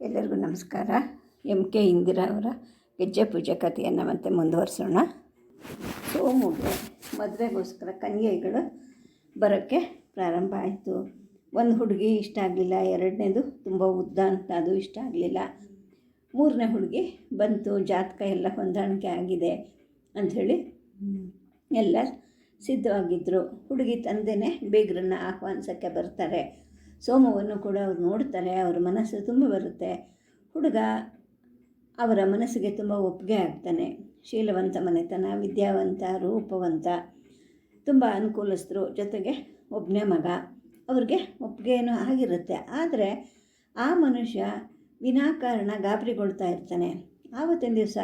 ಎಲ್ಲರಿಗೂ ನಮಸ್ಕಾರ. M K Indira ಅವರ ಗೆಜ್ಜೆ ಪೂಜೆ ಕಥೆಯನ್ನು ಮತ್ತೆ ಮುಂದುವರಿಸೋಣ. ಸೋಮುಗೆ ಮದುವೆಗೋಸ್ಕರ ಕನ್ಯೆಗಳು ಬರೋಕ್ಕೆ ಪ್ರಾರಂಭ ಆಯಿತು. ಒಂದು ಹುಡುಗಿ ಇಷ್ಟ ಆಗಲಿಲ್ಲ, ಎರಡನೇದು ತುಂಬ ಉದ್ದ ಅಂತ ಅದು ಇಷ್ಟ ಆಗಲಿಲ್ಲ. ಮೂರನೇ ಹುಡುಗಿ ಬಂತು, ಜಾತಕ ಎಲ್ಲ ಹೊಂದಾಣಿಕೆ ಆಗಿದೆ ಅಂಥೇಳಿ ಎಲ್ಲ ಸಿದ್ಧವಾಗಿದ್ದರು ಹುಡುಗಿ ತಂದೆನೇ ಬೇಗರನ್ನ ಆಹ್ವಾನಿಸೋಕ್ಕೆ ಬರ್ತಾರೆ. ಸೋಮವನ್ನು ಕೂಡ ಅವ್ರು ನೋಡ್ತಾರೆ, ಅವ್ರ ಮನಸ್ಸು ತುಂಬ ಬರುತ್ತೆ. ಹುಡುಗ ಅವರ ಮನಸ್ಸಿಗೆ ತುಂಬ ಒಪ್ಪಿಗೆ ಆಗ್ತಾನೆ. ಶೀಲವಂತ ಮನೆತನ, ವಿದ್ಯಾವಂತ, ರೂಪವಂತ, ತುಂಬ ಅನುಕೂಲಸ್ಥರು ಜೊತೆಗೆ ಒಬ್ಬನೇ ಮಗ. ಅವ್ರಿಗೆ ಒಪ್ಪಿಗೆನೂ ಆಗಿರುತ್ತೆ. ಆದರೆ ಆ ಮನುಷ್ಯ ವಿನಾಕಾರಣ ಗಾಬರಿಗೊಳ್ತಾ ಇರ್ತಾನೆ. ಆವತ್ತಿನ ದಿವಸ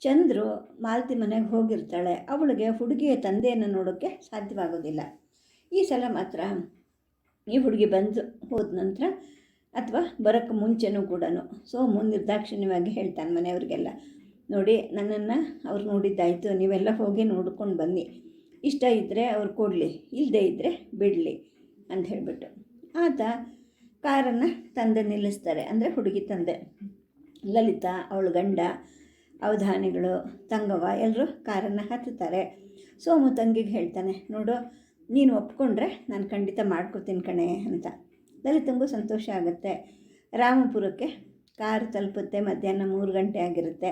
ಚಂದ್ರು ಮಾಲತಿ ಮನೆಗೆ ಹೋಗಿರ್ತಾಳೆ. ಅವಳಿಗೆ ಹುಡುಗಿಯ ತಂದೆಯನ್ನು ನೋಡೋಕ್ಕೆ ಸಾಧ್ಯವಾಗೋದಿಲ್ಲ. ಈ ಸಲ ಮಾತ್ರ ಈ ಹುಡುಗಿ ಬಂದು ಹೋದ ನಂತರ ಅಥವಾ ಬರೋಕ್ಕೆ ಮುಂಚೆನೂ ಕೂಡ ಸೋಮು ನಿರ್ದಾಕ್ಷಿಣ್ಯವಾಗಿ ಹೇಳ್ತಾನೆ ಮನೆಯವ್ರಿಗೆಲ್ಲ, ನೋಡಿ, ನನ್ನನ್ನು ಅವ್ರು ನೋಡಿದ್ದಾಯಿತು, ನೀವೆಲ್ಲ ಹೋಗಿ ನೋಡ್ಕೊಂಡು ಬನ್ನಿ. ಇಷ್ಟ ಇದ್ದರೆ ಅವ್ರು ಕೊಡಲಿ ಇಲ್ಲದೇ ಇದ್ದರೆ ಬಿಡಲಿ, ಅಂತ ಹೇಳಿಬಿಟ್ಟು. ಆತ ಕಾರನ್ನು ತಂದೆ ನಿಲ್ಲಿಸ್ತಾರೆ. ಅಂದರೆ ಹುಡುಗಿ ತಂದೆ. ಲಲಿತಾ, ಅವಳು ಗಂಡ, ಅವಧಾನಿಗಳು ತಂಗವ ಎಲ್ಲರೂ ಕಾರನ್ನು ಹತ್ತುತ್ತಾರೆ. ಸೋಮು ತಂಗಿಗೆ ಹೇಳ್ತಾನೆ, ನೋಡು ನೀನು ಒಪ್ಕೊಂಡ್ರೆ ನಾನು ಖಂಡಿತ ಮಾಡ್ಕೊತೀನಿ ಕಣೆ ಅಂತ. ಲಲಿತಂಗೂ ಸಂತೋಷ ಆಗುತ್ತೆ. ರಾಮಪುರಕ್ಕೆ ಕಾರು ತಲುಪುತ್ತೆ, ಮಧ್ಯಾಹ್ನ ಮೂರು ಗಂಟೆ ಆಗಿರುತ್ತೆ.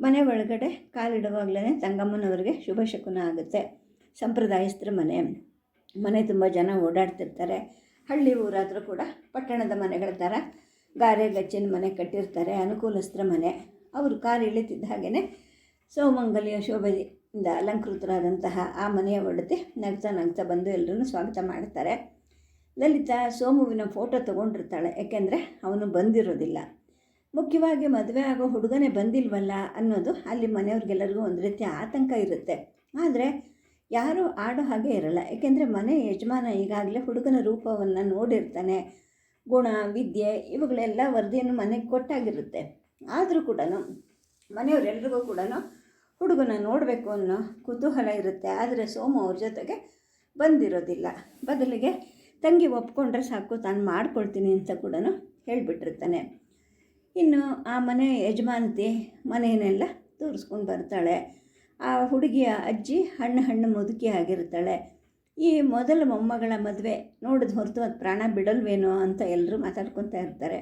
ಮನೆ ಒಳಗಡೆ ಕಾಲಿಡುವಾಗಲೇ ತಂಗಮ್ಮನವ್ರಿಗೆ ಶುಭ ಶಕುನ ಆಗುತ್ತೆ. ಸಂಪ್ರದಾಯಸ್ಥರ ಮನೆ. ಮನೆ ತುಂಬ ಜನ ಓಡಾಡ್ತಿರ್ತಾರೆ. ಹಳ್ಳಿ ಊರಾದರೂ ಕೂಡ ಪಟ್ಟಣದ ಮನೆಗಳ ಥರ ಗಾರೆ ಗಚ್ಚಿನ ಮನೆ ಕಟ್ಟಿರ್ತಾರೆ, ಅನುಕೂಲಸ್ಥರ ಮನೆ. ಅವರು ಕಾರು ಇಳಿತಿದ್ದ ಹಾಗೆಯೇ ಸೌಮಂಗಲಿಯ ಶೋಭೆಯಿಂದ ಅಲಂಕೃತರಾದಂತಹ ಆ ಮನೆಯ ಒಡತಿ ನಗ್ತಾ ನಗ್ತಾ ಬಂದು ಎಲ್ಲರೂ ಸ್ವಾಗತ ಮಾಡ್ತಾರೆ. ಲಲಿತಾ ಸೋಮುವಿನ ಫೋಟೋ ತೊಗೊಂಡಿರ್ತಾಳೆ. ಯಾಕೆಂದರೆ ಅವನು ಬಂದಿರೋದಿಲ್ಲ. ಮುಖ್ಯವಾಗಿ ಮದುವೆ ಆಗೋ ಹುಡುಗನೇ ಬಂದಿಲ್ವಲ್ಲ ಅನ್ನೋದು ಅಲ್ಲಿ ಮನೆಯವ್ರಿಗೆಲ್ಲರಿಗೂ ಒಂದು ರೀತಿ ಆತಂಕ ಇರುತ್ತೆ. ಆದರೆ ಯಾರೂ ಆಡೋ ಹಾಗೆ ಇರಲ್ಲ. ಏಕೆಂದರೆ ಮನೆ ಯಜಮಾನ ಈಗಾಗಲೇ ಹುಡುಗನ ರೂಪವನ್ನು ನೋಡಿರ್ತಾನೆ. ಗುಣ, ವಿದ್ಯೆ ಇವುಗಳೆಲ್ಲ ವರದಿಯನ್ನು ಮನೆಗೆ ಕೊಟ್ಟಾಗಿರುತ್ತೆ. ಆದರೂ ಕೂಡ ಮನೆಯವರೆಲ್ಲರಿಗೂ ಕೂಡ ಹುಡುಗನ ನೋಡಬೇಕು ಅನ್ನೋ ಕುತೂಹಲ ಇರುತ್ತೆ, ಆದರೆ ಸೋಮು ಅವ್ರ ಜೊತೆಗೆ ಬಂದಿರೋದಿಲ್ಲ. ಬದಲಿಗೆ ತಂಗಿ ಒಪ್ಕೊಂಡ್ರೆ ಸಾಕು, ತಾನು ಮಾಡ್ಕೊಳ್ತೀನಿ ಅಂತ ಕೂಡ ಹೇಳಿಬಿಟ್ಟಿರ್ತಾನೆ. ಇನ್ನು ಆ ಮನೆ ಯಜಮಾನತಿ ಮನೆಯನ್ನೆಲ್ಲ ತೋರಿಸ್ಕೊಂಡು ಬರ್ತಾಳೆ. ಆ ಹುಡುಗಿಯ ಅಜ್ಜಿ ಹಣ್ಣು ಹಣ್ಣು ಮುದುಕಿ ಆಗಿರ್ತಾಳೆ. ಈ ಮೊದಲ ಮೊಮ್ಮಗಳ ಮದುವೆ ನೋಡಿದ ಹೊರತು ಅದು ಪ್ರಾಣ ಬಿಡಲ್ವೇನೋ ಅಂತ ಎಲ್ಲರೂ ಮಾತಾಡ್ಕೊತಾ ಇರ್ತಾರೆ.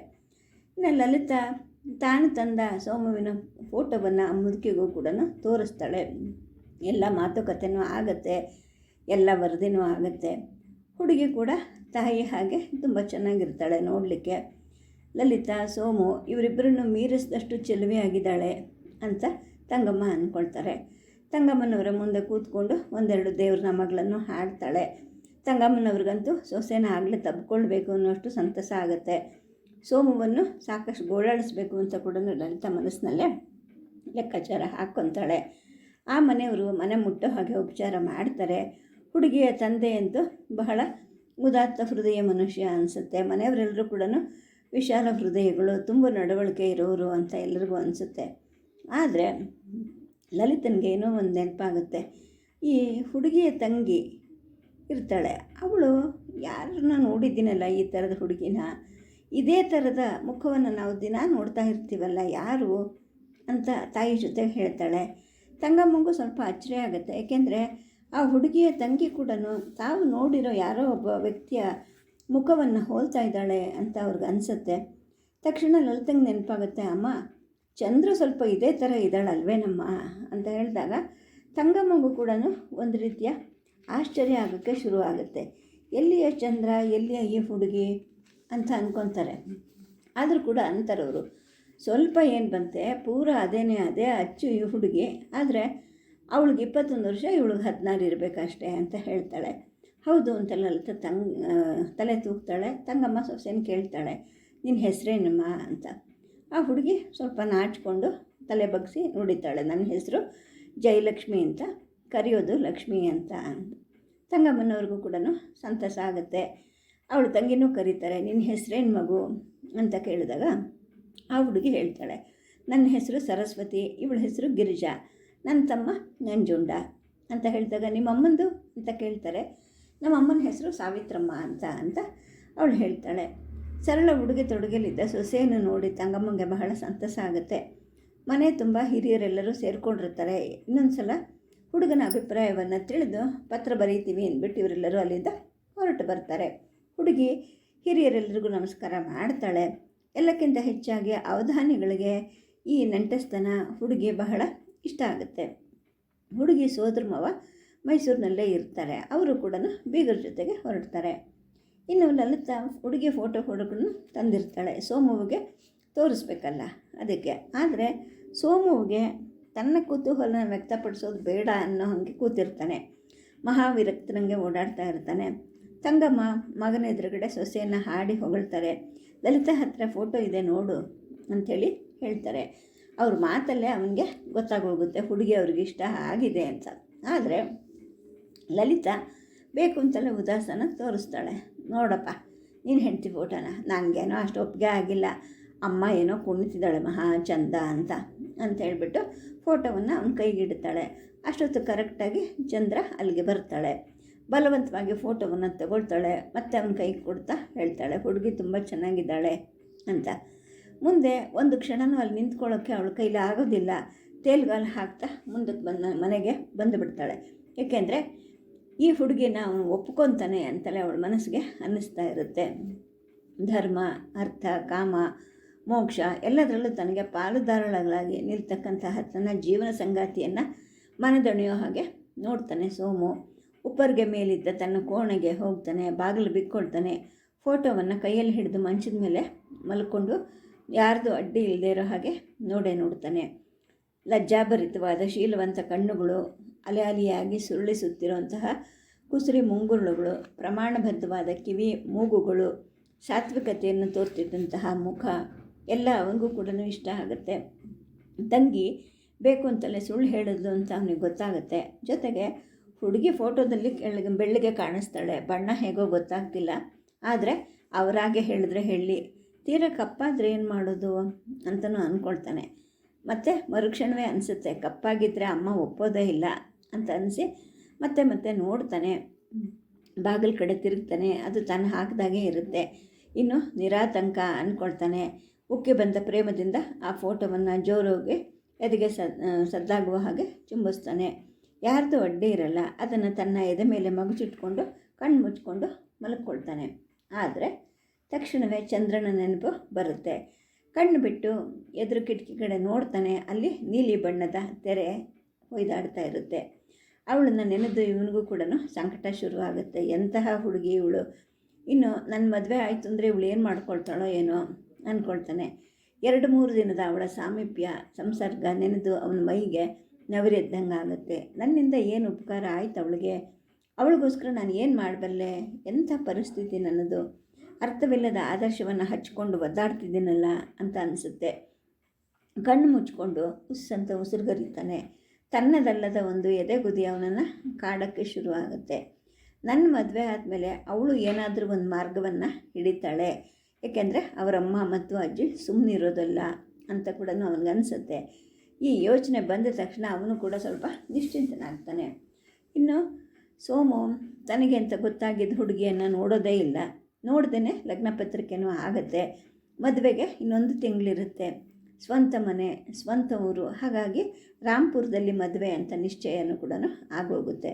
ಇನ್ನು ಲಲಿತಾ ತಾನು ತಂದ ಸೋಮುವಿನ ಫೋಟೋವನ್ನು ಆ ಮುದುಕಿಗೂ ಕೂಡ ತೋರಿಸ್ತಾಳೆ. ಎಲ್ಲ ಮಾತುಕತೆನೂ ಆಗುತ್ತೆ, ಎಲ್ಲ ವರದಿನೂ ಆಗುತ್ತೆ. ಹುಡುಗಿ ಕೂಡ ತಾಯಿ ಹಾಗೆ ತುಂಬ ಚೆನ್ನಾಗಿರ್ತಾಳೆ ನೋಡಲಿಕ್ಕೆ. ಲಲಿತಾ, ಸೋಮು ಇವರಿಬ್ಬರನ್ನು ಮೀರಿಸಿದಷ್ಟು ಚೆಲುವೆಯಾಗಿದ್ದಾಳೆ ಅಂತ ತಂಗಮ್ಮ ಅಂದ್ಕೊಳ್ತಾರೆ ತಂಗಮ್ಮನವರ ಮುಂದೆ ಕೂತ್ಕೊಂಡು ಒಂದೆರಡು ದೇವ್ರ ನಾಮಗಳನ್ನು ಹಾಡ್ತಾಳೆ ತಂಗಮ್ಮನವ್ರಿಗಂತೂ ಸೊಸೆನ ಆಗಲೇ ತಬ್ಕೊಳ್ಬೇಕು ಅನ್ನೋಷ್ಟು ಸಂತಸ ಆಗುತ್ತೆ. ಸೋಮುವನ್ನು ಸಾಕಷ್ಟು ಗೋಳಾಡಿಸ್ಬೇಕು ಅಂತ ಕೂಡ ಲಲಿತ ಮನಸ್ಸಿನಲ್ಲೇ ಲೆಕ್ಕಾಚಾರ ಹಾಕ್ಕೊತಾಳೆ. ಆ ಮನೆಯವರು ಮನೆ ಮುಟ್ಟೋ ಹಾಗೆ ಉಪಚಾರ ಮಾಡ್ತಾರೆ. ಹುಡುಗಿಯ ತಂದೆ ತಂದೆಯಂತೂ ಬಹಳ ಉದಾತ್ತ ಹೃದಯ ಮನುಷ್ಯ ಅನಿಸುತ್ತೆ. ಮನೆಯವರೆಲ್ಲರೂ ಕೂಡ ವಿಶಾಲ ಹೃದಯಗಳು, ತುಂಬ ನಡವಳಿಕೆ ಇರೋರು ಅಂತ ಎಲ್ರಿಗೂ ಅನಿಸುತ್ತೆ. ಆದರೆ ಲಲಿತನಿಗೆ ಏನೋ ಒಂದು ನೆನಪಾಗುತ್ತೆ. ಈ ಹುಡುಗಿಯ ತಂಗಿ ಇರ್ತಾಳೆ. ಅವಳು ಯಾರನ್ನ ನೋಡಿದ್ದೀನಲ್ಲ ಈ ಥರದ ಹುಡುಗಿನ? ಇದೇ ಥರದ ಮುಖವನ್ನು ನಾವು ದಿನ ನೋಡ್ತಾ ಇರ್ತೀವಲ್ಲ, ಯಾರು? ಅಂತ ತಾಯಿ ಜೊತೆ ಹೇಳ್ತಾಳೆ. ತಂಗಮ್ಮಂಗೂ ಸ್ವಲ್ಪ ಅಚ್ಚರಿ ಆಗುತ್ತೆ. ಏಕೆಂದರೆ ಆ ಹುಡುಗಿಯ ತಂಗಿ ಕೂಡ ತಾವು ನೋಡಿರೋ ಯಾರೋ ಒಬ್ಬ ವ್ಯಕ್ತಿಯ ಮುಖವನ್ನು ಹೋಲ್ತಾ ಇದ್ದಾಳೆ ಅಂತ ಅವ್ರಿಗೆ ಅನಿಸುತ್ತೆ. ತಕ್ಷಣ ಲಲಿತಂಗೆ ನೆನಪಾಗುತ್ತೆ, ಅಮ್ಮ, ಚಂದ್ರು ಸ್ವಲ್ಪ ಇದೇ ಥರ ಇದ್ದಾಳಲ್ವೇನಮ್ಮ ಅಂತ ಹೇಳಿದಾಗ ತಂಗಮ್ಮಗೂ ಕೂಡ ಒಂದು ರೀತಿಯ ಆಶ್ಚರ್ಯ ಆಗೋಕ್ಕೆ ಶುರು ಆಗುತ್ತೆ ಎಲ್ಲಿಯ ಚಂದ್ರ, ಎಲ್ಲಿಯ ಈ ಹುಡುಗಿ? ಅಂತ ಅಂದ್ಕೊತಾರೆ ಆದರೂ ಕೂಡ ಅಂತಾರವರು. ಸ್ವಲ್ಪ ಏನು ಬಂತೆ, ಪೂರ ಅದೇನೇ ಅದೇ ಅಚ್ಚು ಈ ಹುಡುಗಿ, ಆದರೆ ಅವಳಿಗೆ ಇಪ್ಪತ್ತೊಂದು ವರ್ಷ, ಇವಳಿಗೆ ಹದಿನಾರು ಇರಬೇಕಷ್ಟೇ ಅಂತ ಹೇಳ್ತಾಳೆ. ಹೌದು ಅಂತ ಲಲಿತ ತಂಗ್ ತಲೆ ತೂಗ್ತಾಳೆ. ತಂಗಮ್ಮ, ಸೊಸೆನ ಕೇಳ್ತಾಳೆ. ನಿನ್ನ ಹೆಸರೇನಮ್ಮ? ಅಂತ. ಆ ಹುಡುಗಿ ಸ್ವಲ್ಪ ನಾಚಿಕೊಂಡು ತಲೆ ಬಗ್ಸಿ ನುಡಿತಾಳೆ. ನನ್ನ ಹೆಸರು ಜಯಲಕ್ಷ್ಮಿ ಅಂತ, ಕರೆಯೋದು ಲಕ್ಷ್ಮಿ ಅಂತ. ತಂಗಮ್ಮನವ್ರಿಗೂ ಕೂಡ ಸಂತಸ ಆಗುತ್ತೆ. ಅವಳು ತಂಗಿನೂ ಕರೀತಾರೆ, ನಿನ್ನ ಹೆಸರೇನು ಮಗು? ಅಂತ ಕೇಳಿದಾಗ ಆ ಹುಡುಗಿ ಹೇಳ್ತಾಳೆ, ನನ್ನ ಹೆಸರು ಸರಸ್ವತಿ, ಇವಳ ಹೆಸರು ಗಿರಿಜಾ, ನನ್ನ ತಮ್ಮ ನಂಜುಂಡ. ಅಂತ ಹೇಳಿದಾಗ ನಿಮ್ಮಮ್ಮಂದು ಅಂತ ಕೇಳ್ತಾರೆ, ನಮ್ಮ ಅಮ್ಮನ ಹೆಸರು ಸಾವಿತ್ರಮ್ಮ ಅಂತ ಅಂತ ಅವಳು ಹೇಳ್ತಾಳೆ. ಸರಳ ಉಡುಗೆ ತೊಡುಗೆಲಿದ್ದ ಸೊಸೆಯನ್ನು ನೋಡಿ ತಂಗಮ್ಮಂಗೆ ಬಹಳ ಸಂತಸ ಆಗುತ್ತೆ. ಮನೆ ತುಂಬ ಹಿರಿಯರೆಲ್ಲರೂ ಸೇರಿಕೊಂಡಿರ್ತಾರೆ. ಇನ್ನೊಂದು ಸಲ ಹುಡುಗನ ಅಭಿಪ್ರಾಯವನ್ನು ತಿಳಿದು ಪತ್ರ ಬರೀತೀವಿ ಅಂದ್ಬಿಟ್ಟು ಇವರೆಲ್ಲರೂ ಅಲ್ಲಿಂದ ಹೊರಟು ಬರ್ತಾರೆ. ಹುಡುಗಿ ಹಿರಿಯರೆಲ್ಲರಿಗೂ ನಮಸ್ಕಾರ ಮಾಡ್ತಾಳೆ. ಎಲ್ಲಕ್ಕಿಂತ ಹೆಚ್ಚಾಗಿ ಅವಧಾನಿಗಳಿಗೆ ಈ ನಂಟಸ್ತನ ಹುಡುಗಿ ಬಹಳ ಇಷ್ಟ ಆಗುತ್ತೆ. ಹುಡುಗಿ ಸೋದರ ಮಾವ ಮೈಸೂರಿನಲ್ಲೇ ಇರ್ತಾರೆ. ಅವರು ಕೂಡ ಬೀಗರ ಜೊತೆಗೆ ಹೊರಡ್ತಾರೆ. ಇನ್ನು ಲಲಿತ ಹುಡುಗಿ ಫೋಟೋ ಫೋಟೋಗಳನ್ನು ತಂದಿರ್ತಾಳೆ. ಸೋಮುವಿಗೆ ತೋರಿಸ್ಬೇಕಲ್ಲ ಅದಕ್ಕೆ. ಆದರೆ ಸೋಮುವಿಗೆ ತನ್ನ ಕುತೂಹಲನ ವ್ಯಕ್ತಪಡಿಸೋದು ಬೇಡ ಅನ್ನೋ ಹಾಗೆ ಕೂತಿರ್ತಾನೆ. ಮಹಾವಿರಕ್ತರಂಗೆ ಓಡಾಡ್ತಾ ಇರ್ತಾನೆ. ತಂಗಮ್ಮ ಮಗನ ಎದುರುಗಡೆ ಸೊಸೆಯನ್ನು ಹಾಡಿ ಹೊಗಳ್ತಾರೆ. ಲಲಿತಾ ಹತ್ರ ಫೋಟೋ ಇದೆ ನೋಡು ಅಂಥೇಳಿ ಹೇಳ್ತಾರೆ. ಅವ್ರ ಮಾತಲ್ಲೇ ಅವನಿಗೆ ಗೊತ್ತಾಗೋಗುತ್ತೆ, ಹುಡುಗಿ ಅವ್ರಿಗೆ ಇಷ್ಟ ಆಗಿದೆ ಅಂತ. ಆದರೆ ಲಲಿತಾ ಬೇಕು ಅಂತಲೇ ಉದಾಸನ ತೋರಿಸ್ತಾಳೆ. ನೋಡಪ್ಪ, ನೀನು ಹೆಂಡ್ತಿ ಫೋಟೋನ, ನನಗೇನೋ ಅಷ್ಟು ಒಪ್ಪಿಗೆ ಆಗಿಲ್ಲ. ಅಮ್ಮ ಏನೋ ಕುಣಿತಿದ್ದಾಳೆ, ಮಹಾ ಚಂದ ಅಂತ ಅಂತ ಹೇಳಿಬಿಟ್ಟು ಫೋಟೋವನ್ನು ಅವನ ಕೈಗಿಡ್ತಾಳೆ ಅಷ್ಟೊತ್ತು ಕರೆಕ್ಟಾಗಿ ಚಂದ್ರ ಅಲ್ಲಿಗೆ ಬರ್ತಾಳೆ. ಬಲವಂತವಾಗಿ ಫೋಟೋವನ್ನು ತಗೊಳ್ತಾಳೆ, ಮತ್ತೆ ಅವನ ಕೈ ಕೊಡ್ತಾ ಹೇಳ್ತಾಳೆ, ಹುಡುಗಿ ತುಂಬ ಚೆನ್ನಾಗಿದ್ದಾಳೆ ಅಂತ. ಮುಂದೆ ಒಂದು ಕ್ಷಣನೂ ಅಲ್ಲಿ ನಿಂತ್ಕೊಳ್ಳೋಕ್ಕೆ ಅವಳ ಕೈಲಿ ಆಗೋದಿಲ್ಲ. ತೇಲ್ಗಾಲು ಹಾಕ್ತಾ ಮುಂದಕ್ಕೆ ಬಂದ ಮನೆಗೆ ಬಂದುಬಿಡ್ತಾಳೆ ಏಕೆಂದರೆ ಈ ಹುಡುಗಿನ ಅವನು ಒಪ್ಕೊತಾನೆ ಅಂತಲೇ ಅವಳ ಮನಸ್ಸಿಗೆ ಅನ್ನಿಸ್ತಾ ಇರುತ್ತೆ. ಧರ್ಮ, ಅರ್ಥ, ಕಾಮ, ಮೋಕ್ಷ ಎಲ್ಲದರಲ್ಲೂ ತನಗೆ ಪಾಲುದಾರಳಾಗಿ ನಿಲ್ತಕ್ಕಂತಹ ತನ್ನ ಜೀವನ ಸಂಗಾತಿಯನ್ನು ಮನದಣಿಯೋ ಹಾಗೆ ನೋಡ್ತಾನೆ ಸೋಮು. ಉಪ್ಪರಿಗೆ ಮೇಲಿದ್ದ ತನ್ನ ಕೋಣೆಗೆ ಹೋಗ್ತಾನೆ, ಬಾಗಿಲು ಬಿಕ್ಕೊಳ್ತಾನೆ ಫೋಟೋವನ್ನು ಕೈಯಲ್ಲಿ ಹಿಡಿದು ಮಂಚದ ಮೇಲೆ ಮಲ್ಕೊಂಡು ಯಾರ್ದು ಅಡ್ಡಿ ಇಲ್ಲದೆ ಇರೋ ಹಾಗೆ ನೋಡೇ ನೋಡ್ತಾನೆ. ಲಜ್ಜಾಭರಿತವಾದ ಶೀಲವಂತ ಕಣ್ಣುಗಳು ಅಲೆ ಅಲೆಯಾಗಿ ಸುರುಳಿಸುತ್ತಿರುವಂತಹ ಕುಸುರಿ ಮುಂಗುರುಳುಗಳು, ಪ್ರಮಾಣಬದ್ಧವಾದ ಕಿವಿ ಮೂಗುಗಳು, ಸಾತ್ವಿಕತೆಯನ್ನು ತೋರ್ತಿದ್ದಂತಹ ಮುಖ ಎಲ್ಲ ಅವನಿಗೂ ಕೂಡ ಇಷ್ಟ ಆಗುತ್ತೆ. ತಂಗಿ ಬೇಕು ಅಂತಲೇ ಸುಳ್ಳು ಹೇಳೋದು ಅಂತ ಅವನಿಗೆ ಗೊತ್ತಾಗುತ್ತೆ. ಜೊತೆಗೆ ಹುಡುಗಿ ಫೋಟೋದಲ್ಲಿ ಕೆಳಗೆ ಬೆಳ್ಳಿಗೆ ಕಾಣಿಸ್ತಾಳೆ. ಬಣ್ಣ ಹೇಗೋ ಗೊತ್ತಾಗ್ತಿಲ್ಲ. ಆದರೆ ಅವರಾಗೆ ಹೇಳಿದ್ರೆ ಹೇಳಿ. ತೀರ ಕಪ್ಪಾದರೆ ಏನು ಮಾಡೋದು ಅಂತಲೂ ಅಂದ್ಕೊಳ್ತಾನೆ ಮತ್ತು ಮರುಕ್ಷಣವೇ ಅನಿಸುತ್ತೆ. ಕಪ್ಪಾಗಿದ್ದರೆ ಅಮ್ಮ ಒಪ್ಪೋದೇ ಇಲ್ಲ ಅಂತ ಅನಿಸಿ ಮತ್ತೆ ಮತ್ತೆ ನೋಡ್ತಾನೆ. ಬಾಗಿಲು ಕಡೆ ತಿರುಗ್ತಾನೆ. ಅದು ತಾನು ಹಾಕಿದಾಗೆ ಇರುತ್ತೆ. ಇನ್ನು ನಿರಾತಂಕ ಅಂದ್ಕೊಳ್ತಾನೆ ಉಕ್ಕಿ ಬಂದ ಪ್ರೇಮದಿಂದ ಆ ಫೋಟೋವನ್ನು ಜೋರೋಗಿ ಎದೆಗೆ ಸದ್ ಸದ್ದಾಗುವ ಹಾಗೆ ಚುಂಬಿಸ್ತಾನೆ. ಯಾರ್ದು ಅಡ್ಡಿ ಇರಲ್ಲ, ಅದನ್ನು ತನ್ನ ಎದೆ ಮೇಲೆ ಮಗುಚಿಟ್ಕೊಂಡು, ಕಣ್ಣು ಮುಚ್ಕೊಂಡು ಮಲಗ್ಕೊಳ್ತಾನೆ ಆದರೆ ತಕ್ಷಣವೇ ಚಂದ್ರನ ನೆನಪು ಬರುತ್ತೆ. ಕಣ್ಣು ಬಿಟ್ಟು ಎದುರು ಕಿಟಕಿ ಕಡೆ ನೋಡ್ತಾನೆ, ಅಲ್ಲಿ ನೀಲಿ ಬಣ್ಣದ ತೆರೆ ಹೊಯ್ದಾಡ್ತಾ ಇರುತ್ತೆ. ಅವಳನ್ನು ನೆನೆದು ಇವನಿಗೂ ಕೂಡ ಸಂಕಟ ಶುರುವಾಗುತ್ತೆ. ಎಂತಹ ಹುಡುಗಿ ಇವಳು? ಇನ್ನು ನನ್ನ ಮದುವೆ ಆಯಿತು ಅಂದರೆ ಇವಳು ಏನು ಮಾಡ್ಕೊಳ್ತಾಳೋ ಏನೋ ಅಂದ್ಕೊಳ್ತಾನೆ ಎರಡು ಮೂರು ದಿನದ ಅವಳ ಸಾಮೀಪ್ಯ, ಸಂಸರ್ಗ ನೆನೆದು ಅವನ ಮೈಗೆ ನವಿರೆದ್ದಂಗೆ ಆಗುತ್ತೆ ನನ್ನಿಂದ ಏನು ಉಪಕಾರ ಆಯ್ತು ಅವಳಿಗೆ? ಅವಳಿಗೋಸ್ಕರ ನಾನು ಏನು ಮಾಡಬಲ್ಲೆ? ಎಂಥ ಪರಿಸ್ಥಿತಿ ನನ್ನದು? ಅರ್ಥವಿಲ್ಲದ ಆದರ್ಶವನ್ನು ಹಚ್ಕೊಂಡು ಒದ್ದಾಡ್ತಿದ್ದೀನಲ್ಲ ಅಂತ ಅನಿಸುತ್ತೆ. ಕಣ್ಣು ಮುಚ್ಕೊಂಡು ಉಸ್ ಅಂತ ಉಸಿರುಗರಿತಾನೆ. ತನ್ನದಲ್ಲದ ಒಂದು ಎದೆಗುದಿ ಅವನನ್ನು ಕಾಡೋಕ್ಕೆ ಶುರುವಾಗುತ್ತೆ. ನನ್ನ ಮದುವೆ ಆದಮೇಲೆ ಅವಳು ಏನಾದರೂ ಒಂದು ಮಾರ್ಗವನ್ನು ಹಿಡಿತಾಳೆ. ಏಕೆಂದರೆ ಅವರಮ್ಮ ಮತ್ತು ಅಜ್ಜಿ ಸುಮ್ಮನಿರೋದಲ್ಲ ಅಂತ ಕೂಡ ಅವನಿಗನ್ಸುತ್ತೆ. ಈ ಯೋಚನೆ ಬಂದ ತಕ್ಷಣ ಅವನು ಕೂಡ ಸ್ವಲ್ಪ ನಿಶ್ಚಿಂತನಾಗ್ತಾನೆ. ಇನ್ನು ಸೋಮು ತನಗೆ ಅಂತ ಗೊತ್ತಾಗಿದ್ದ ಹುಡುಗಿಯನ್ನು ನೋಡೋದೇ ಇಲ್ಲ. ನೋಡ್ದೇ ಲಗ್ನ ಪತ್ರಿಕೆನೂ ಆಗುತ್ತೆ. ಮದುವೆಗೆ ಇನ್ನೊಂದು ತಿಂಗಳಿರುತ್ತೆ. ಸ್ವಂತ ಮನೆ, ಸ್ವಂತ ಊರು. ಹಾಗಾಗಿ ರಾಮ್ಪುರದಲ್ಲಿ ಮದುವೆ ಅಂತ ನಿಶ್ಚಯನೂ ಕೂಡ ಆಗೋಗುತ್ತೆ.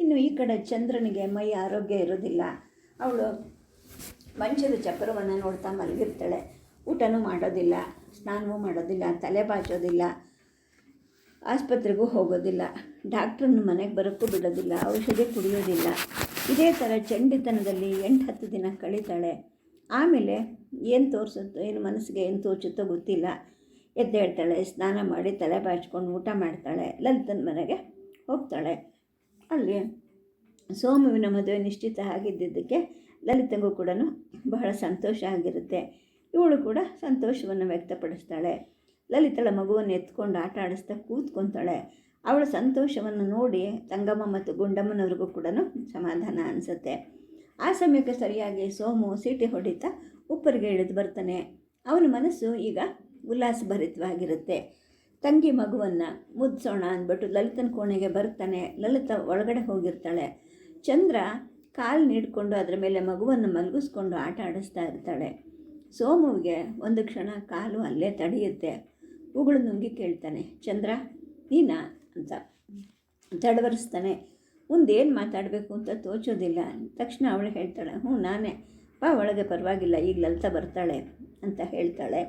ಇನ್ನು ಈ ಕಡೆ ಚಂದ್ರನಿಗೆ ಮೈ ಆರೋಗ್ಯ ಇರೋದಿಲ್ಲ. ಅವಳು ಮಂಚದ ಚಪ್ಪರವನ್ನು ನೋಡ್ತಾ ಮಲಗಿರ್ತಾಳೆ. ಊಟನೂ ಮಾಡೋದಿಲ್ಲ, ಸ್ನಾನವೂ ಮಾಡೋದಿಲ್ಲ, ತಲೆ ಬಾಚೋದಿಲ್ಲ. ಆಸ್ಪತ್ರೆಗೂ ಹೋಗೋದಿಲ್ಲ. ಡಾಕ್ಟ್ರನ್ನು ಮನೆಗೆ ಬರೋಕ್ಕೂ ಬಿಡೋದಿಲ್ಲ, ಔಷಧಿ ಕುಡಿಯೋದಿಲ್ಲ. ಇದೇ ಥರ ಚಂಡಿತನದಲ್ಲಿ ಎಂಟು ಹತ್ತು ದಿನ ಕಳೀತಾಳೆ. ಆಮೇಲೆ ಏನು ತೋರಿಸುತ್ತೋ, ಏನು ಮನಸ್ಸಿಗೆ ಏನು ತೋಚುತ್ತೋ ಗೊತ್ತಿಲ್ಲ. ಎದ್ದೇಳ್ತಾಳೆ ಸ್ನಾನ ಮಾಡಿ ತಲೆ ಬಾಚ್ಕೊಂಡು ಊಟ ಮಾಡ್ತಾಳೆ, ಲಲಿತನ ಮನೆಗೆ ಹೋಗ್ತಾಳೆ. ಅಲ್ಲಿ ಸೋಮುವಿನ ಮದುವೆ ನಿಶ್ಚಿತ ಆಗಿದ್ದಿದ್ದಕ್ಕೆ ಲಲಿತಂಗೂ ಕೂಡ ಬಹಳ ಸಂತೋಷ ಆಗಿರುತ್ತೆ. ಇವಳು ಕೂಡ ಸಂತೋಷವನ್ನು ವ್ಯಕ್ತಪಡಿಸ್ತಾಳೆ. ಲಲಿತಳ ಮಗುವನ್ನು ಎತ್ಕೊಂಡು ಆಟ ಆಡಿಸ್ತಾ ಕೂತ್ಕೊತಾಳೆ. ಅವಳ ಸಂತೋಷವನ್ನು ನೋಡಿ ತಂಗಮ್ಮ ಮತ್ತು ಗುಂಡಮ್ಮನವ್ರಿಗೂ ಕೂಡ ಸಮಾಧಾನ ಅನಿಸುತ್ತೆ. ಆ ಸಮಯಕ್ಕೆ ಸರಿಯಾಗಿ ಸೋಮು ಸೀಟಿ ಹೊಡಿತಾ ಉಪ್ಪರಿಗೆ ಇಳಿದು ಬರ್ತಾನೆ. ಅವನ ಮನಸ್ಸು ಈಗ ಉಲ್ಲಾಸಭರಿತವಾಗಿರುತ್ತೆ. ತಂಗಿ ಮಗುವನ್ನು ಮುದ್ಸೋಣ ಅಂದ್ಬಿಟ್ಟು ಲಲಿತನ ಕೋಣೆಗೆ ಬರ್ತಾನೆ. ಲಲಿತ ಒಳಗಡೆ ಹೋಗಿರ್ತಾಳೆ. ಚಂದ್ರ ಕಾಲು ನೀಡ್ಕೊಂಡು ಅದರ ಮೇಲೆ ಮಗುವನ್ನು ಮಲಗಿಸ್ಕೊಂಡು ಆಟ ಆಡಿಸ್ತಾ ಇರ್ತಾಳೆ. ಸೋಮುವಿಗೆ ಒಂದು ಕ್ಷಣ ಕಾಲು ಅಲ್ಲೇ ತಡೆಯುತ್ತೆ. ಉಗುಳು ನುಂಗಿ ಕೇಳ್ತಾನೆ, ಚಂದ್ರ, ನೀನಾ? ಅಂತ. ತಡವರಿಸ್ತಾನೆ ಮುಂದೇನು ಮಾತಾಡಬೇಕು ಅಂತ ತೋಚೋದಿಲ್ಲ. ತಕ್ಷಣ ಅವಳು ಹೇಳ್ತಾಳೆ, ಹ್ಞೂ, ನಾನೇ. ಬಾ, ಒಳಗೆ ಪರವಾಗಿಲ್ಲ, ಈಗ ಲಲಿತ ಬರ್ತಾಳೆ. ಅಂತ ಹೇಳ್ತಾಳೆ.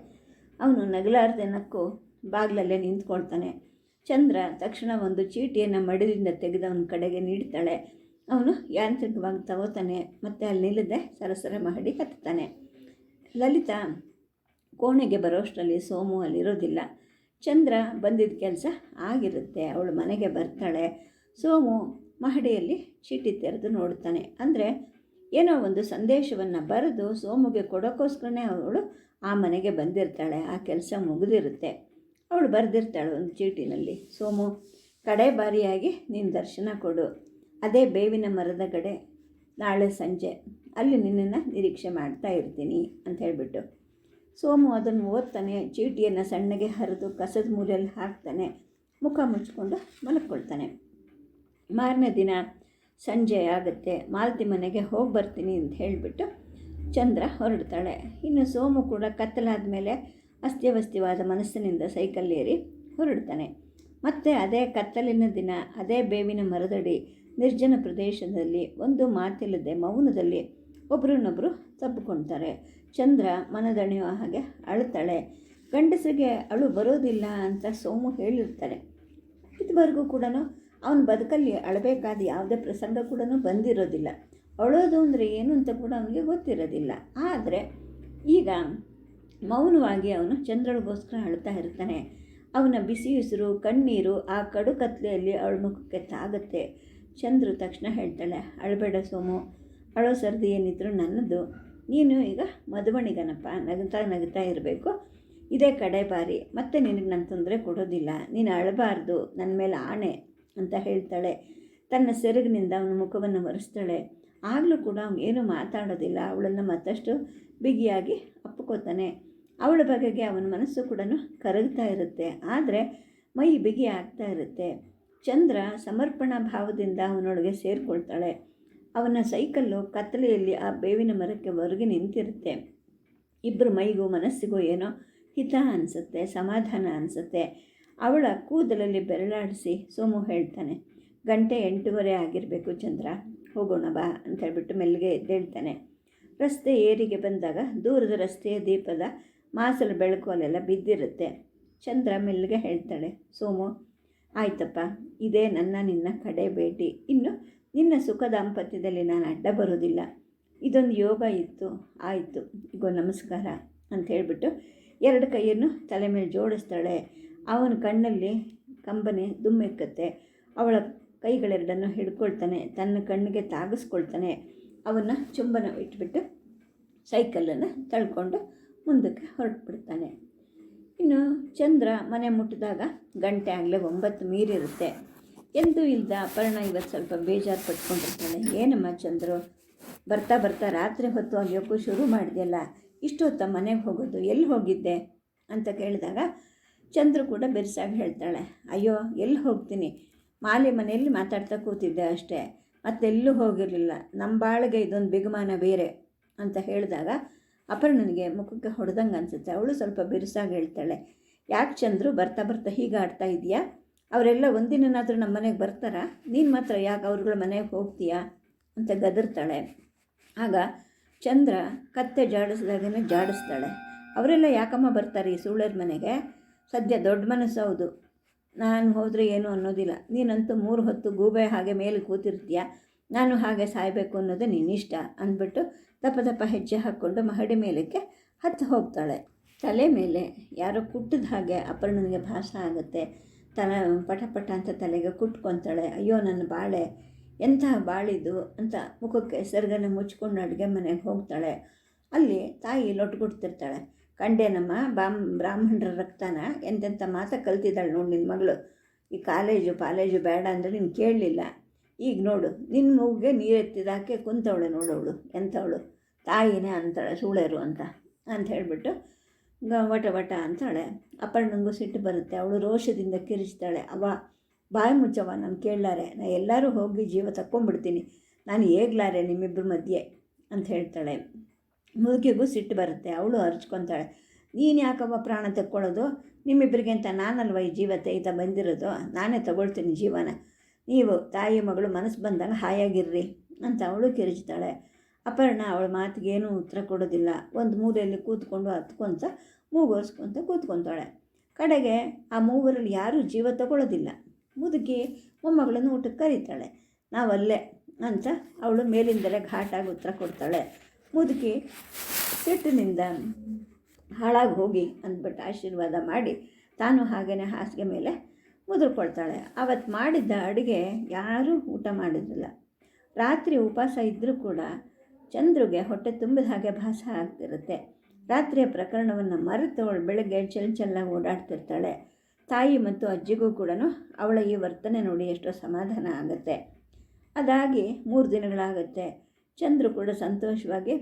ಅವನು ನಗಲಾರ್ದೆ ನಕ್ಕು ಬಾಗಿಲಲ್ಲೇ ನಿಂತ್ಕೊಳ್ತಾನೆ. ಚಂದ್ರ ತಕ್ಷಣ ಒಂದು ಚೀಟಿಯನ್ನು ಮಡಿಲಿಂದ ತೆಗೆದು ಅವನ ಕಡೆಗೆ ನೀಡ್ತಾಳೆ. ಅವನು ಯಾಂತ್ರಿಕವಾಗಿ ತಗೋತಾನೆ, ಮತ್ತು ಅಲ್ಲಿ ನಿಲ್ಲದೆ, ಸರಸರ ಮಹಡಿ ಹತ್ತಾನೆ ಲಲಿತಾ ಕೋಣೆಗೆ ಬರೋಷ್ಟರಲ್ಲಿ ಸೋಮು ಅಲ್ಲಿರೋದಿಲ್ಲ. ಚಂದ್ರ ಬಂದಿದ್ದ ಕೆಲಸ ಆಗಿರುತ್ತೆ. ಅವಳು ಮನೆಗೆ ಬರ್ತಾಳೆ. ಸೋಮು ಮಹಡಿಯಲ್ಲಿ ಚೀಟಿ ತೆರೆದು ನೋಡ್ತಾನೆ. ಅಂದರೆ ಏನೋ ಒಂದು ಸಂದೇಶವನ್ನು ಬರೆದು ಸೋಮುಗೆ ಕೊಡೋಕ್ಕೋಸ್ಕರನೇ ಅವಳು ಆ ಮನೆಗೆ ಬಂದಿರ್ತಾಳೆ. ಆ ಕೆಲಸ ಮುಗಿದಿರುತ್ತೆ. ಅವಳು ಬರೆದಿರ್ತಾಳೆ ಒಂದು ಚೀಟಿನಲ್ಲಿ. ಸೋಮು, ಕಡೆ ಬಾರಿಯಾಗಿ ನೀನು ದರ್ಶನ ಕೊಡು. ಅದೇ ಬೇವಿನ ಮರದ ಕಡೆ ನಾಳೆ ಸಂಜೆ. ಅಲ್ಲಿ ನಿನ್ನನ್ನು ನಿರೀಕ್ಷೆ ಮಾಡ್ತಾ ಇರ್ತೀನಿ ಅಂತ ಹೇಳಿಬಿಟ್ಟು. ಸೋಮು ಅದನ್ನು ಓದ್ತಾನೆ, ಚೀಟಿಯನ್ನು ಸಣ್ಣಗೆ ಹರಿದು ಕಸದ ಮೂಲೆಯಲ್ಲಿ ಹಾಕ್ತಾನೆ, ಮುಖ ಮುಚ್ಕೊಂಡು ಮಲಕ್ಕೊಳ್ತಾನೆ ಮಾರನೇ ದಿನ ಸಂಜೆ ಆಗುತ್ತೆ, ಮಾಲತಿ ಮನೆಗೆ ಹೋಗಿ ಬರ್ತೀನಿ ಅಂತ ಹೇಳಿಬಿಟ್ಟು ಚಂದ್ರ ಹೊರಡ್ತಾಳೆ. ಇನ್ನು ಸೋಮು ಕೂಡ ಕತ್ತಲಾದ ಮೇಲೆ ಅಸ್ತ್ಯವಸ್ತ್ಯವಾದ ಮನಸ್ಸಿನಿಂದ ಸೈಕಲ್ ಏರಿ ಹೊರಡ್ತಾನೆ. ಮತ್ತು ಅದೇ ಕತ್ತಲಿನ ದಿನ, ಅದೇ ಬೇವಿನ ಮರದಡಿ, ನಿರ್ಜನ ಪ್ರದೇಶದಲ್ಲಿ ಒಂದು ಮಾತಿಲ್ಲದೆ ಮೌನದಲ್ಲಿ ಒಬ್ರನ್ನೊಬ್ಬರು ತಪ್ಪಿಕೊಳ್ತಾರೆ ಚಂದ್ರ ಮನದಣಿಯುವ ಹಾಗೆ ಅಳ್ತಾಳೆ. ಗಂಡಸಿಗೆ ಅಳು ಬರೋದಿಲ್ಲ ಅಂತ ಸೋಮು ಹೇಳಿರ್ತಾರೆ ಇದುವರೆಗೂ ಕೂಡ ಅವನ ಬದುಕಲ್ಲಿ ಅಳಬೇಕಾದ ಯಾವುದೇ ಪ್ರಸಂಗ ಕೂಡ ಬಂದಿರೋದಿಲ್ಲ. ಅಳೋದು ಅಂದರೆ ಏನು ಅಂತ ಕೂಡ ಅವನಿಗೆ ಗೊತ್ತಿರೋದಿಲ್ಲ. ಆದರೆ ಈಗ ಮೌನವಾಗಿ ಅವನು ಚಂದ್ರಳಿಗೋಸ್ಕರ ಅಳ್ತಾ ಇರ್ತಾನೆ. ಅವನ ಬಿಸಿ ಉಸಿರು, ಕಣ್ಣೀರು ಆ ಕಡು ಕತ್ಲೆಯಲ್ಲಿ ಅವಳ ತಾಗುತ್ತೆ. ಚಂದ್ರು ತಕ್ಷಣ ಹೇಳ್ತಾಳೆ, ಅಳಬೇಡ ಸೋಮು ಅಳೋ ಸರ್ದಿ ಏನಿದ್ರು ನನ್ನದು. ನೀನು ಈಗ ಮಧುಬಣಿಗನಪ್ಪ ನಗುತ್ತಾ ನಗುತ್ತಾ ಇರಬೇಕು. ಇದೇ ಕಡೆ ಬಾರಿ ಮತ್ತೆ ನಿನಗೆ ನಾನು ತೊಂದರೆ ಕೊಡೋದಿಲ್ಲ. ನೀನು ಅಳಬಾರ್ದು. ನನ್ನ ಮೇಲೆ ಆಣೆ ಅಂತ ಹೇಳ್ತಾಳೆ. ತನ್ನ ಸೆರಗಿನಿಂದ ಅವನ ಮುಖವನ್ನು ಒರೆಸ್ತಾಳೆ. ಆಗಲೂ ಕೂಡ ಅವನು ಏನೂ ಮಾತಾಡೋದಿಲ್ಲ. ಅವಳನ್ನು ಮತ್ತಷ್ಟು ಬಿಗಿಯಾಗಿ ಅಪ್ಪಕೋತಾನೆ ಅವಳ ಬಗೆಗೆ ಅವನ ಮನಸ್ಸು ಕೂಡ ಕರಗ್ತಾ ಇರುತ್ತೆ. ಆದರೆ ಮೈ ಬಿಗಿ ಆಗ್ತಾ ಇರುತ್ತೆ. ಚಂದ್ರ ಸಮರ್ಪಣಾ ಭಾವದಿಂದ ಅವನೊಳಗೆ ಸೇರಿಕೊಳ್ತಾಳೆ. ಅವನ ಸೈಕಲ್ಲು ಕತ್ತಲೆಯಲ್ಲಿ ಆ ಬೇವಿನ ಮರಕ್ಕೆ ಹೊರಗೆ ನಿಂತಿರುತ್ತೆ. ಇಬ್ಬರ ಮೈಗೂ ಮನಸ್ಸಿಗೂ ಏನೋ ಹಿತ ಅನಿಸುತ್ತೆ, ಸಮಾಧಾನ ಅನಿಸುತ್ತೆ. ಅವಳ ಕೂದಲಲ್ಲಿ ಬೆರಳಾಡಿಸಿ ಸೋಮು ಹೇಳ್ತಾನೆ, ಗಂಟೆ ಎಂಟೂವರೆ ಆಗಿರಬೇಕು ಚಂದ್ರ, ಹೋಗೋಣ ಬಾ ಅಂತ ಹೇಳ್ಬಿಟ್ಟು ಮೆಲ್ಲಿಗೆ ಎದ್ದೇಳ್ತಾನೆ. ರಸ್ತೆ ಏರಿಗೆ ಬಂದಾಗ ದೂರದ ರಸ್ತೆಯ ದೀಪದ ಮಾಸಲು ಬೆಳಕು ಅಲ್ಲೆಲ್ಲ ಬಿದ್ದಿರುತ್ತೆ. ಚಂದ್ರ ಮೆಲ್ಲಿಗೆ ಹೇಳ್ತಾಳೆ, ಸೋಮು, ಆಯ್ತಪ್ಪ, ಇದೇ ನನ್ನ ನಿನ್ನ ಕಡೆ ಭೇಟಿ. ಇನ್ನು ನಿನ್ನ ಸುಖ ದಾಂಪತ್ಯದಲ್ಲಿ ನಾನು ಅಡ್ಡ ಬರೋದಿಲ್ಲ ಇದೊಂದು ಯೋಗ ಇತ್ತು, ಆಯಿತು. ಇಗೋ, ನಮಸ್ಕಾರ ಅಂತ ಹೇಳಿಬಿಟ್ಟು ಎರಡು ಕೈಯನ್ನು ತಲೆ ಮೇಲೆ ಜೋಡಿಸ್ತಾಳೆ. ಅವನ ಕಣ್ಣಲ್ಲಿ ಕಂಬನೆ ದುಮ್ಮೆಕ್ಕತ್ತೆ. ಅವಳ ಕೈಗಳೆರಡನ್ನು ಹಿಡ್ಕೊಳ್ತಾನೆ, ತನ್ನ ಕಣ್ಣಿಗೆ ತಾಗಿಸ್ಕೊಳ್ತಾನೆ. ಅವನ್ನ ಚುಂಬನ ಇಟ್ಬಿಟ್ಟು ಸೈಕಲನ್ನು ತಳ್ಕೊಂಡು ಮುಂದಕ್ಕೆ ಹೊರಟುಬಿಡ್ತಾನೆ. ಇನ್ನು ಚಂದ್ರ ಮನೆ ಮುಟ್ಟಿದಾಗ ಗಂಟೆ ಆಗಲೇ ಒಂಬತ್ತು ಮೀರಿರುತ್ತೆ. ಎಂದೂ ಇಲ್ಲದ ಅಪರ್ಣ ಇವತ್ತು ಸ್ವಲ್ಪ ಬೇಜಾರು ಪಟ್ಕೊಂಡಿರ್ತಾಳೆ. ಏನಮ್ಮ ಚಂದ್ರು? ಬರ್ತಾ ಬರ್ತಾ ರಾತ್ರಿ ಹೊತ್ತು ಅಗ್ಯೋಕ್ಕೂ ಶುರು ಮಾಡಿದೆಯಲ್ಲ, ಇಷ್ಟೊತ್ತ ಮನೆಗೆ ಹೋಗೋದು ಎಲ್ಲಿ ಹೋಗಿದ್ದೆ? ಅಂತ ಕೇಳಿದಾಗ ಚಂದ್ರು ಕೂಡ ಬೆರ್ಸಾಗಿ ಹೇಳ್ತಾಳೆ, ಅಯ್ಯೋ ಎಲ್ಲಿ ಹೋಗ್ತೀನಿ? ಮಾಲೆ ಮನೆಯಲ್ಲಿ ಮಾತಾಡ್ತಾ ಕೂತಿದ್ದೆ ಅಷ್ಟೇ, ಮತ್ತೆಲ್ಲೂ ಹೋಗಿರಲಿಲ್ಲ. ನಮ್ಮ ಬಾಳಿಗೆ ಇದೊಂದು ಬಿಗುಮಾನ ಬೇರೆ. ಅಂತ ಹೇಳಿದಾಗ ಅಪರ್ಣನಿಗೆ ಮುಖಕ್ಕೆ ಹೊಡೆದಂಗೆ ಅನಿಸುತ್ತೆ. ಅವಳು ಸ್ವಲ್ಪ ಬಿರುಸಾಗಿ ಹೇಳ್ತಾಳೆ, ಯಾಕೆ ಚಂದ್ರು ಬರ್ತಾ ಬರ್ತಾ ಹೀಗೆ ಆಡ್ತಾ ಇದೆಯಾ? ಅವರೆಲ್ಲ ಒಂದಿನನಾದರೂ ನಮ್ಮ ಮನೆಗೆ ಬರ್ತಾರಾ, ನೀನು ಮಾತ್ರ ಯಾಕೆ ಅವ್ರಗಳ ಮನೆಗೆ ಹೋಗ್ತೀಯಾ ಅಂತ ಗದರ್ತಾಳೆ. ಆಗ ಚಂದ್ರ ಕತ್ತೆ ಜಾಡಿಸಿದಾಗನೇ ಜಾಡಿಸ್ತಾಳೆ. ಅವರೆಲ್ಲ ಯಾಕಮ್ಮ ಬರ್ತಾರೆ ಈ ಸುಳ್ಳರ ಮನೆಗೆ? ಸದ್ಯ ದೊಡ್ಡ ಮನಸ್ಸು ಹೌದು. ನಾನು ಹೋದರೆ ಏನು ಅನ್ನೋದಿಲ್ಲ. ನೀನಂತೂ ಮೂರು ಹೊತ್ತು ಗೂಬೆ ಹಾಗೆ ಮೇಲೆ ಕೂತಿರ್ತೀಯ? ನಾನು ಹಾಗೆ ಸಾಯಬೇಕು ಅನ್ನೋದು ನಿನ್ನಿಷ್ಟ ಅಂದ್ಬಿಟ್ಟು ದಪ್ಪ ದಪ್ಪ ಹೆಜ್ಜೆ ಹಾಕ್ಕೊಂಡು ಮಹಡಿ ಮೇಲಕ್ಕೆ ಹತ್ತು ಹೋಗ್ತಾಳೆ. ತಲೆ ಮೇಲೆ ಯಾರೋ ಕುಟ್ಟಿದ ಹಾಗೆ ಅಪರ್ಣನಿಗೆ ಭಾಷ ಆಗುತ್ತೆ. ತಲೆ ಪಟ ಪಟ ಅಂತ ತಲೆಗೆ ಕುಟ್ಕೊತಾಳೆ. ಅಯ್ಯೋ, ನನ್ನ ಬಾಳೆ ಎಂತಹ ಬಾಳಿದು? ಅಂತ ಮುಖಕ್ಕೆ ಸರ್ಗನ ಮುಚ್ಕೊಂಡು ಅಡುಗೆ ಮನೆಗೆ ಹೋಗ್ತಾಳೆ. ಅಲ್ಲಿ ತಾಯಿ ಲೊಟ್ಕೊಡ್ತಿರ್ತಾಳೆ ಕಂಡೇನಮ್ಮ ಬಾಮ್, ಬ್ರಾಹ್ಮಣರ ರಕ್ತನ ಎಂತೆಂಥ ಮಾತ ಕಲ್ತಿದ್ದಾಳೆ ನೋಡಿ ನಿನ್ನ ಮಗಳು. ಈ ಕಾಲೇಜು, ಪಾಲೇಜು ಬೇಡ ಅಂದರೆ ನೀನು ಕೇಳಲಿಲ್ಲ. ಈಗ ನೋಡು ನಿನ್ನ ಮಗುಗೆ ನೀರೆತ್ತಿದಾಕೆ ಕುಂತವಳೆ ನೋಡವಳು, ಎಂಥವಳು? ತಾಯಿನೇ ಅಂತಾಳೆ ಸೂಳೆರು ಅಂತ. ಅಂತ ಹೇಳಿಬಿಟ್ಟು ವಟ ವಟ ಅಂತಾಳೆ. ಅಪರ್ಣಂಗೂ ಸಿಟ್ಟು ಬರುತ್ತೆ. ಅವಳು ರೋಷದಿಂದ ಕಿರಿಸ್ತಾಳೆ ಅವ ಬಾಯಿ ಮುಚ್ಚವ ನಾನು ಕೇಳಲಾರೆ. ನಾ ಎಲ್ಲರೂ ಹೋಗಿ ಜೀವ ತಕ್ಕೊಂಡ್ಬಿಡ್ತೀನಿ ನಾನು ಹೇಗ್ಲಾರೆ ನಿಮ್ಮಿಬ್ಬರ ಮಧ್ಯೆ? ಅಂತ ಹೇಳ್ತಾಳೆ. ಮುದುಕಿಗೂ ಸಿಟ್ಟು ಬರುತ್ತೆ. ಅವಳು ಅರ್ಚ್ಕೊತಾಳೆ. ನೀನು ಯಾಕವ್ವ ಪ್ರಾಣ ತಕ್ಕೊಳ್ಳೋದು? ನಿಮ್ಮಿಬ್ಬರಿಗೆ ಅಂತ ನಾನಲ್ವ ಈ ಜೀವ ತೈತ ಬಂದಿರೋದು? ನಾನೇ ತಗೊಳ್ತೀನಿ ಜೀವನ. ನೀವು ತಾಯಿ ಮಗಳು ಮನಸ್ಸು ಬಂದಾಗ ಹಾಯಾಗಿರ್ರಿ. ಅಂತ ಅವಳು ಕಿರಿಚ್ತಾಳೆ. ಅಪರ್ಣ ಅವಳ ಮಾತಿಗೇನೂ ಉತ್ತರ ಕೊಡೋದಿಲ್ಲ. ಒಂದು ಮೂಲೆಯಲ್ಲಿ ಕೂತ್ಕೊಂಡು ಹತ್ಕೊಂತ ಮೂಗೋರ್ಸ್ಕೊಂತ ಕೂತ್ಕೊತಾಳೆ. ಕಡೆಗೆ ಆ ಮೂವರಲ್ಲಿ ಯಾರೂ ಜೀವ ತಗೊಳ್ಳೋದಿಲ್ಲ. ಮುದುಕಿ ಮೊಮ್ಮಗಳನ್ನು ಊಟಕ್ಕೆ ಕರೀತಾಳೆ. ನಾವಲ್ಲೇ ಅಂತ ಅವಳು ಮೇಲಿಂದಲೇ ಘಾಟಾಗಿ ಉತ್ತರ ಕೊಡ್ತಾಳೆ. ಮುದುಕಿ ಸಿಟ್ಟಿನಿಂದ ಹಾಳಾಗಿ ಹೋಗಿ ಅಂದ್ಬಿಟ್ಟು ಆಶೀರ್ವಾದ ಮಾಡಿ ತಾನು ಹಾಗೆಯೇ ಹಾಸಿಗೆ ಮೇಲೆ ಮುದುರ್ಕೊಳ್ತಾಳೆ ಅವತ್ತು ಮಾಡಿದ್ದ ಅಡುಗೆ ಯಾರೂ ಊಟ ಮಾಡಿದ್ದಿಲ್ಲ. ರಾತ್ರಿ ಉಪವಾಸ ಇದ್ದರೂ ಕೂಡ ಚಂದ್ರುಗೆ ಹೊಟ್ಟೆ ತುಂಬಿದ ಹಾಗೆ ಭಾಸ ಆಗ್ತಿರುತ್ತೆ. ರಾತ್ರಿಯ ಪ್ರಕರಣವನ್ನು ಮರೆತು ಅವಳು ಬೆಳಗ್ಗೆ ಚಲ್ ಚೆಲ್ಲಾಗಿ ಓಡಾಡ್ತಿರ್ತಾಳೆ. ತಾಯಿ ಮತ್ತು ಅಜ್ಜಿಗೂ ಕೂಡ ಅವಳ ಈ ವರ್ತನೆ ನೋಡಿ ಎಷ್ಟೋ ಸಮಾಧಾನ ಆಗುತ್ತೆ. ಅದಾಗಿ ಮೂರು ದಿನಗಳಾಗುತ್ತೆ. ಚಂದ್ರು ಕೂಡ ಸಂತೋಷವಾಗಿ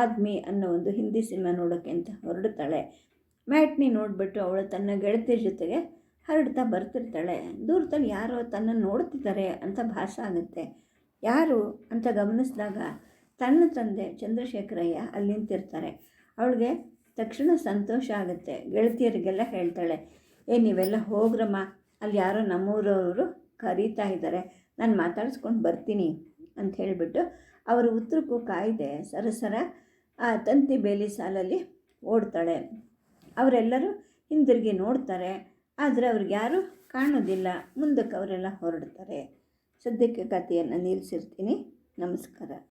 ಆದ್ಮಿ ಅನ್ನೋ ಒಂದು ಹಿಂದಿ ಸಿನಿಮಾ ನೋಡೋಕ್ಕೆ ಅಂತ ಹೊರಡ್ತಾಳೆ. ಮ್ಯಾಟ್ನಿ ನೋಡಿಬಿಟ್ಟು ಅವಳು ತನ್ನ ಗೆಳತಿಯ ಜೊತೆಗೆ ಹರಡ್ತಾ ಬರ್ತಿರ್ತಾಳೆ. ದೂರದಲ್ಲಿ ಯಾರೋ ತನ್ನ ನೋಡ್ತಿದ್ದಾರೆ ಅಂತ ಭಾಸ ಆಗುತ್ತೆ. ಯಾರು ಅಂತ ಗಮನಿಸಿದಾಗ ತನ್ನ ತಂದೆ ಚಂದ್ರಶೇಖರಯ್ಯ ಅಲ್ಲಿ ನಿಂತಿರ್ತಾರೆ. ಅವಳಿಗೆ ತಕ್ಷಣ ಸಂತೋಷ ಆಗುತ್ತೆ. ಗೆಳತಿಯರಿಗೆಲ್ಲ ಹೇಳ್ತಾಳೆ, ಏ, ನೀವೆಲ್ಲ ಹೋಗ್ರಮ್ಮ. ಅಲ್ಲಿ ಯಾರೋ ನಮ್ಮೂರವರು ಕರೀತಾ ಇದ್ದಾರೆ ನಾನು ಮಾತಾಡಿಸ್ಕೊಂಡು ಬರ್ತೀನಿ ಅಂತ ಹೇಳಿಬಿಟ್ಟು ಅವರ ಉತ್ತರಕ್ಕೂ ಕಾಯ್ದೆ ಸರಸರ ಆ ತಂತಿ ಬೇಲಿ ಸಾಲಲ್ಲಿ ಓಡ್ತಾಳೆ. ಅವರೆಲ್ಲರೂ ಹಿಂದಿರುಗಿ ನೋಡ್ತಾರೆ. ಆದರೆ ಅವ್ರಿಗೆ ಯಾರೂ ಕಾಣೋದಿಲ್ಲ. ಮುಂದಕ್ಕೆ ಅವರೆಲ್ಲ ಹೊರಡ್ತಾರೆ. ಸದ್ಯಕ್ಕೆ ಕಥೆಯನ್ನು ನಿಲ್ಲಿಸಿರ್ತೀನಿ ನಮಸ್ಕಾರ.